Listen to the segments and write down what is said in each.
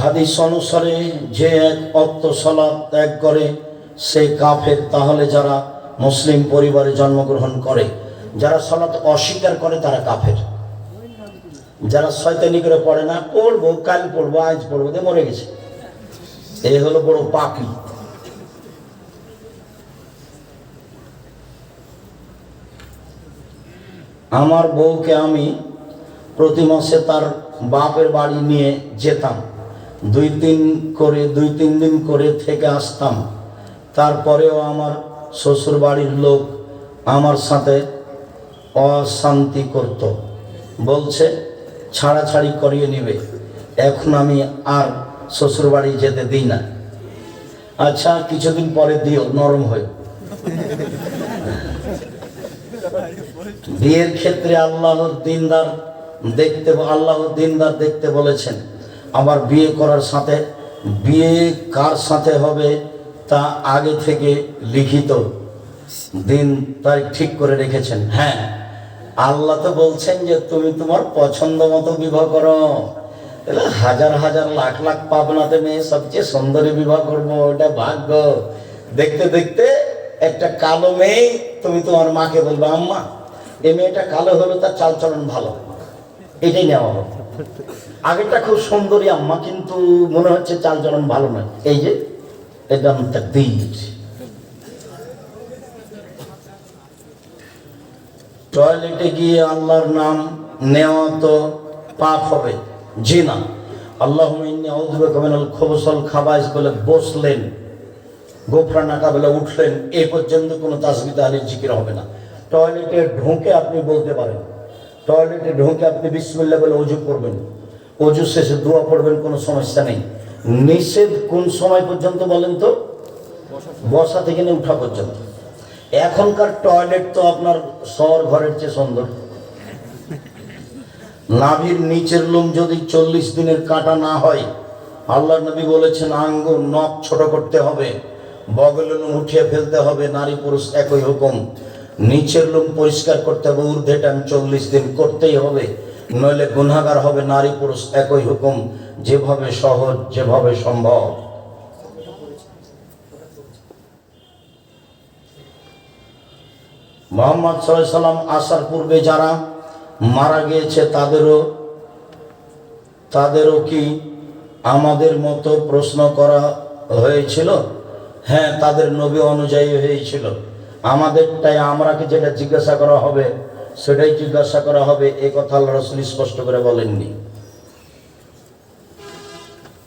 হাদিস অনুসারে যে এক অক্ত সলাপ ত্যাগ করে, সে কাফের। তাহলে যারা মুসলিম পরিবারে জন্মগ্রহণ করে, যারা সলাৎ অস্বীকার করে, তারা কাফের। যারা শয়তানি করে পড়ে না, পড়ব, কাল পড়ব, আজ পড়ব দিয়ে মরে গেছে। এই হলো বড় পাপি। আমার বউকে আমি প্রতি মাসে তার বাপের বাড়ি নিয়ে যেতাম। দুই তিন করে, দুই তিন দিন করে থেকে আসতাম। তারপরেও আমার শ্বশুর বাড়ির লোক আমার সাথে অশান্তি করত। বলছে, ছাড়াছাড়ি করিয়ে নেবে। এখন আমি আর শ্বশুর বাড়ি যেতে দিই না। আচ্ছা কিছুদিন পরে দিও, নরম হয়ে। বিয়ের ক্ষেত্রে আল্লাহর দিনদার দেখতে, আল্লাহর দিনদার দেখতে বলেছেন আমার বিয়ে করার সাথে, বিয়ে কার সাথে হবে তা আগে থেকে লিখিত। দিন তারিখ ঠিক করে রেখেছেন। হ্যাঁ আল্লাহ তো বলছেন যে তুমি তোমার পছন্দ মতো বিবাহ করো। হাজার হাজার লাখ লাখ পাবনাতে মেয়ে সবচেয়ে সুন্দরী বিবাহ করব, ওটা ভাগ্য। দেখতে দেখতে একটা কালো মেয়ে, তুমি তোমার মাকে বলবে, আম্মা, এই মেয়েটা কালো হলো, তার চালচলন ভালো। এটাই নেওয়া হবে। আগেরটা খুব সুন্দরী আম্মা, কিন্তু মনে হচ্ছে চালচলন ভালো নয়। এই যে এটা তাকদীর টয়লেটে গিয়ে আল্লাহর নাম নেওয়া তো পাপ হবে, জি না। আল্লাহ খবসল খাবাইস বলে বসলেন, গোফরা নাকা বলে উঠলেন, এ পর্যন্ত কোনো তাসবিদা আলীর জিকির হবে না। টয়লেটে ঢুকে আপনি বলতে পারেন টয়লেটে ঢুকে আপনি বিসমিল্লা বলে অজু করবেন। অজু শেষে দোয়া পড়বেন, কোনো সমস্যা নেই। নিষেধ কোন সময় পর্যন্ত বলেন তো? বসা থেকে নিয়ে উঠা পর্যন্ত। এখনকার টয়লেট তো আপনার শহর ঘরের চেয়ে সুন্দর। নাভির নিচের লোম যদি চল্লিশ দিনের কাটা না হয় আল্লাহ নবী বলেছেন, আঙ্গুর নখ ছোট করতে হবে বগল লোম উঠিয়ে ফেলতে হবে, নারী পুরুষ একই হুকুম। নিচের লোক পরিষ্কার করতে হবে, ঊর্ধ্বে টান চল্লিশ দিন করতেই হবে। নইলে গুনাগার হবে, নারী পুরুষ একই হুকুম, যেভাবে সহজ, যেভাবে সম্ভব। মোহাম্মদ সাল্লাম আসার পূর্বে যারা মারা গিয়েছে, তাদেরও তাদেরও কি আমাদের মতো প্রশ্ন করা হয়েছিল? হ্যাঁ তাদের নবী অনুযায়ী হয়েছিল। আমাদেরটাই আমরাকে যেটা জিজ্ঞাসা করা হবে, সেটাই জিজ্ঞাসা করা হবে, এ কথা আল্লাহ রসুল স্পষ্ট করে বলেননি।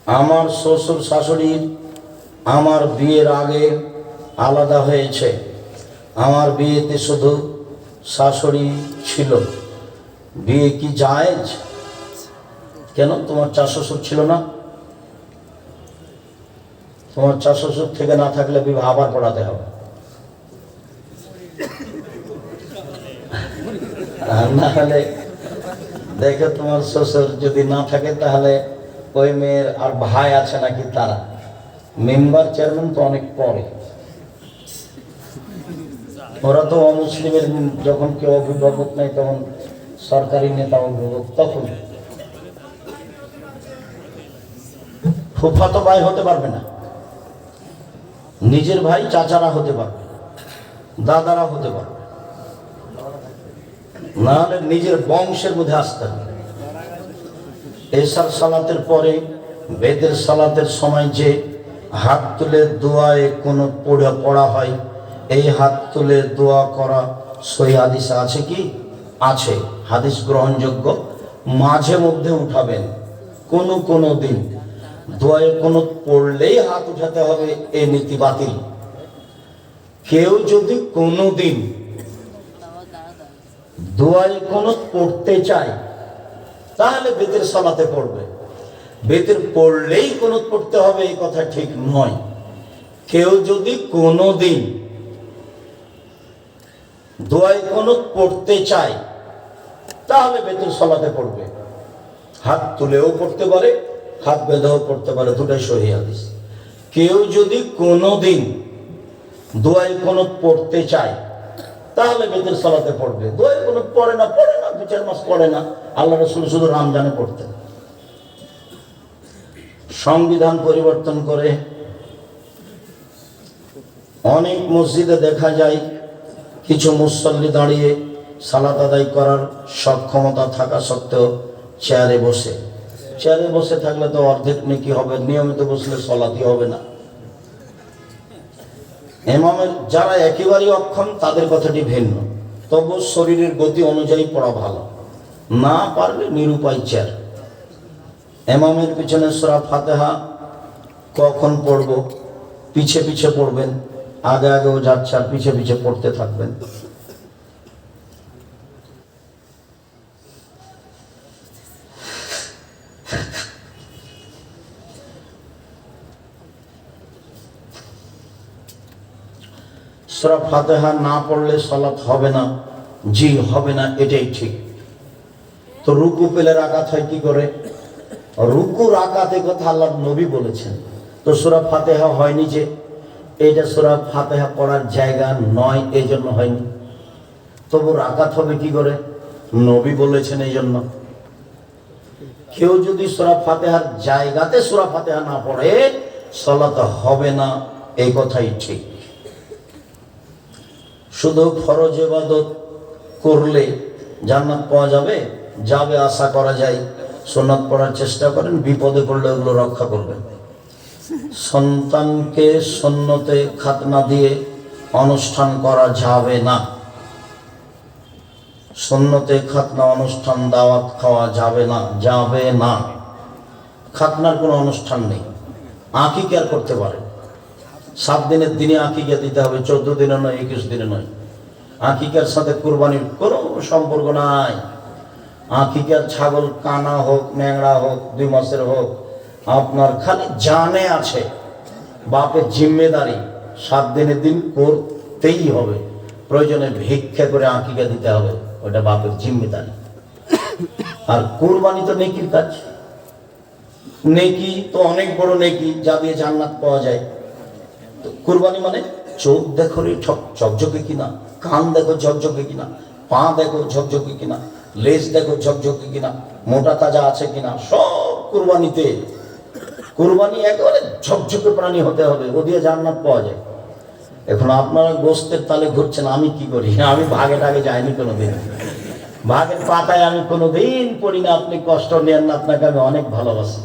আমার শ্বশুর শাশুড়ির আমার বিয়ের আগে আলাদা হয়েছে। আমার বিয়েতে শুধু শাশুড়ি ছিল। বিয়ে কি জায়েজ? কেন? তোমার চার শ্বশুর ছিল না? তোমার চার শ্বশুর থেকে না থাকলে বিবাহ আবার পড়াতে হবে। না হলে দেখো তোমার শ্বশুর যদি না থাকে, তাহলে ওই মেয়ের আর ভাই আছে নাকি তারা? মেম্বার চেয়ারম্যান তো অনেক পরে। ওরা তো অমুসলিমের যখন কেউ অভিভাবক নেই, তখন সরকারি নেতা অভিভাবক, তখন। ফুফা তো ভাই হতে পারবে না। নিজের ভাই চাচারা হতে পারবে। দাদারা হতে পারবে। নাহলে নিজের বংশের মধ্যে আসতে হবে। এসার সালাতের পরে, বেদের সালাতের সময় যে হাত তুলে দোয়ায় কোনো পড়া পড়া হয়, এই হাত তুলে দোয়া করা সই হাদিস আছে কি? আছে। হাদিস গ্রহণযোগ্য। মাঝে মধ্যে উঠাবেন। কোনো কোনো দিন। দোয়ায় কোনো পড়লেই হাত উঠাতে হবে, এ নীতি বাতিল। কেউ যদি কোনো দিন দোয়ায় কোনো পড়তে চায়, তাহলে বেতের সলাতে পড়বে। বেতের পড়লেই কোনো পড়তে হবে, এই কথা ঠিক নয়। কেউ যদি কোনো দিন দোয়ায় কোনো পড়তে চায়, তাহলে বেতের সলাতে পড়বে। হাত তুলেও পড়তে পারে, হাত বেঁধেও পড়তে পারে, দুটাই সহি হাদিস। কেউ যদি কোনো দিন দোয়ায় কোনো পড়তে চায়, তাহলে বেতের সলাতে পড়বে। দোয়াই কোনো পড়ে না পড়ে না, দু চার মাস পড়ে না, আল্লাহ রসুল শুধু রমজানে পড়তেন। সংবিধান পরিবর্তন করে অনেক মসজিদে দেখা যায়, কিছু মুসল্লি দাঁড়িয়ে সালাত আদায় করার সক্ষমতা থাকা সত্ত্বেও চেয়ারে বসে। চেয়ারে বসে থাকলে তো অর্ধেক নেকি হবে, নিয়মিত বসলে সলাতি হবে না। এমামের যারা একেবারেই অক্ষম, তাদের কথাটি ভিন্ন। তবু শরীরের গতি অনুযায়ী পড়া ভালো। না পারলে নিরুপায় চেয়ার। এমামের পিছনে সোরা ফাতেহা কখন পড়ব? পিছে পিছে পড়বেন, আগে আগেও যাচ্ছে আর পিছে পিছে পড়তে থাকবেন। সোরা ফাতেহা না পড়লে সলাৎ হবে না, জি হবে না, এটাই ঠিক। তো রুকু পেলে রাকাত হয় কি করে? রুকু রাকাতে কথা আল্লাহ নবী বলেছেন। তো সোরা ফাতেহা হয়নি যে এটা সোরা ফাতেহা পড়ার জায়গা নয় এই জন্য হয়নি। তবু রাকাত হবে কি করে? নবী বলেছেন এই জন্য কেউ যদি সোরা ফাতেহার জায়গাতে সোরা ফাতেহা না পড়ে, সলাত হবে না, এই কথাই ঠিক। শুধু ফরজ এবাদত করলে জান্নাত পাওয়া যাবে? যাবে আশা করা যায়। সোনাত পড়ার চেষ্টা করেন, বিপদে পড়লে ওগুলো রক্ষা করবেন। সন্তানকে সন্নতে খাতনা দিয়ে অনুষ্ঠান করা যাবে না। সন্নতে খাতনা, অনুষ্ঠান, দাওয়াত খাওয়া যাবে না যাবে না। খাতনার কোনো অনুষ্ঠান নেই। আঁকি কেয়ার করতে পারে? সাত দিনের দিনে আঁকিকা দিতে হবে, চোদ্দ দিনে নয়, একুশ দিনে নয়। আঁকিকার সাথে কোরবানির কোনো সম্পর্ক নাই। আঁকিকার ছাগল কানা হোক ন্যাংরা হোক, দুই মাসের হোক, আপনার খালি জানে আছে, বাপের জিম্মেদারি, সাত দিনের দিন করতেই হবে। প্রয়োজনে ভিক্ষা করে আঁকিকা দিতে হবে, ওটা বাপের জিম্মেদারি। আর কোরবানি তো নেকির কাজ। নেকি তো অনেক বড় নেকি, যা দিয়ে জান্নাত পাওয়া যায়। কুরবানি মানে চোখ দেখো রে ঝকঝকে কিনা, কান দেখো ঝকঝকে কিনা, পা দেখো ঝকঝকে কিনা, লেজ দেখো ঝকঝকে কিনা, মোটা তাজা আছে কিনা, সব কুরবানিতে। কুরবানি একেবারে ঝকঝকে প্রাণী হতে হবে ও দিয়ে জান্নাত পাওয়া যায়। এখন আপনারা গোস্তের তালে ঘুরছেন, আমি কি করি? আমি ভাগে টাগে যাইনি কোনোদিন। ভাগের পাতায় আমি কোনোদিন পড়ি না আপনি কষ্ট নেন না, আপনাকে আমি অনেক ভালোবাসি।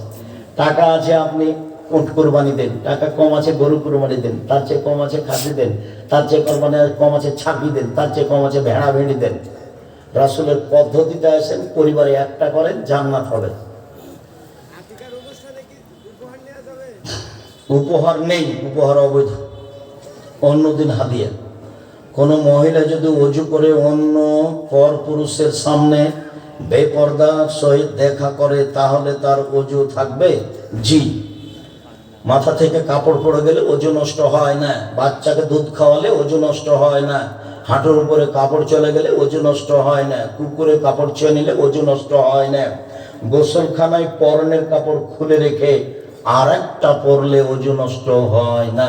টাকা আছে আপনি উঠ কোরবানি দেন? টাকা কম আছে গরু কোরবানি দেন। তার চেয়ে কম আছে খাসি দেন। তার চেয়ে কোরবানি কম আছে ছাপি দেন। তার চেয়ে কম আছে ভেড়া ভেড়ি দেন। রাসুলের পদ্ধতিতে আসেন, পরিবারে একটা করেন, জান্নাত হবে। উপহার নেই, উপহার অবৈধ। অন্যদিন হাদিয়া। কোনো মহিলা যদি অজু করে অন্য পর পুরুষের সামনে বেপর্দা সহিত দেখা করে, তাহলে তার অজু থাকবে? জি। মাথা থেকে কাপড় পড়ে গেলে ওজন নষ্ট হয় না বাচ্চাকে দুধ খাওয়ালে ওজন নষ্ট হয় না হাঁটুর উপরে কাপড় চলে গেলে ওজন নষ্ট হয় না কুকুরে কাপড় ছুঁয়ে নিলে ওজন নষ্ট হয় না গোসলখানায় পরনের কাপড় খুলে রেখে আর একটা পরলে ওজু নষ্ট হয় না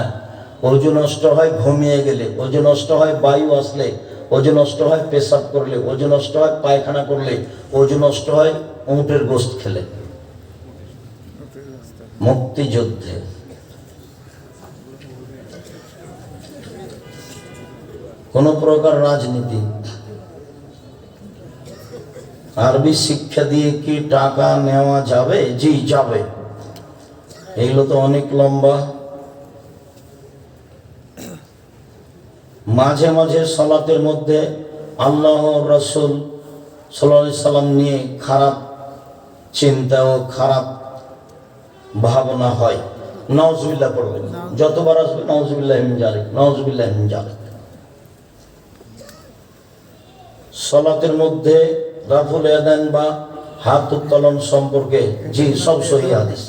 ওজন নষ্ট হয় ঘুমিয়ে গেলে ওজন নষ্ট হয় বায়ু আসলে ওজন নষ্ট হয় পেশাব করলে ওজন নষ্ট হয় পায়খানা করলে ওজন নষ্ট হয় উঁটের গোস্ত খেলে মুক্তিযুদ্ধে। কোন প্রকার রাজনীতি। আরবি শিক্ষা দিয়ে কি টাকা নেওয়া যাবে? জি, যাবে। এগুলো তো অনেক লম্বা। মাঝে মাঝে সলাতের মধ্যে আল্লাহ রসুল সাল্লাম নিয়ে খারাপ চিন্তা ও খারাপ ভাবনা হয়। নওয়াজবিল্লা পড়বেন। যতবার আসবে নওয়াজবিল্লাহ জালিক নওয়াজবিল্লাহ জালিক। সলাতের মধ্যে রাফুল এদেন বা হাত উত্তোলন সম্পর্কে জি সব সহি হাদিস।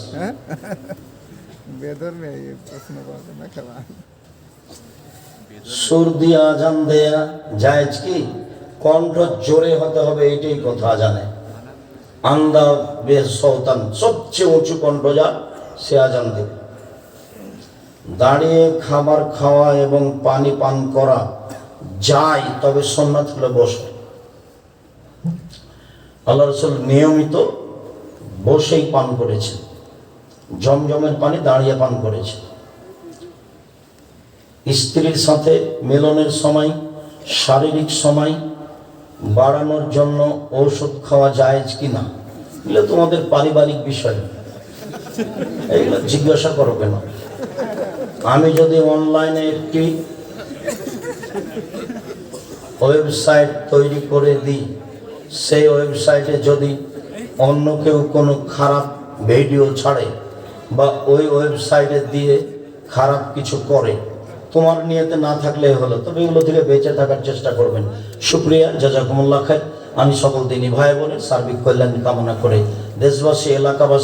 সুর আজান দেয়া জায়েজ কি? কণ্ঠ জোরে হতে হবে এটাই কথা জানে। আন্দা বে সৌতান, সবচেয়ে উঁচু কণ্ঠ যা সে দাঁড়িয়ে খাবার খাওয়া এবং পানি পান করা যায়, তবে সন্ন্যাত হলে বসে। আল্লাহ রসুল নিয়মিত বসেই পান করেছে জমজমের পানি দাঁড়িয়ে পান করেছে স্ত্রীর সাথে মেলনের সময়, শারীরিক সময় বাড়ানোর জন্য ঔষধ খাওয়া যায় কি না এগুলো তোমাদের পারিবারিক বিষয়। এগুলো জিজ্ঞাসা করো কেন? আমি যদি অনলাইনে একটি ওয়েবসাইট তৈরি করে দিই, সেই ওয়েবসাইটে যদি অন্য কেউ কোনো খারাপ ভিডিও ছাড়ে বা ওই ওয়েবসাইটে দিয়ে খারাপ কিছু করে তোমার নিয়েতে না থাকলে হলো। তবে এগুলো থেকে বেঁচে থাকার চেষ্টা করবেন। সুপ্রিয়া জাজাকুমুল্লাহ খায় আমি সকল দিনই ভাই বলে সার্বিক কল্যাণ কামনা করে দেশবাসী, এলাকাবাসী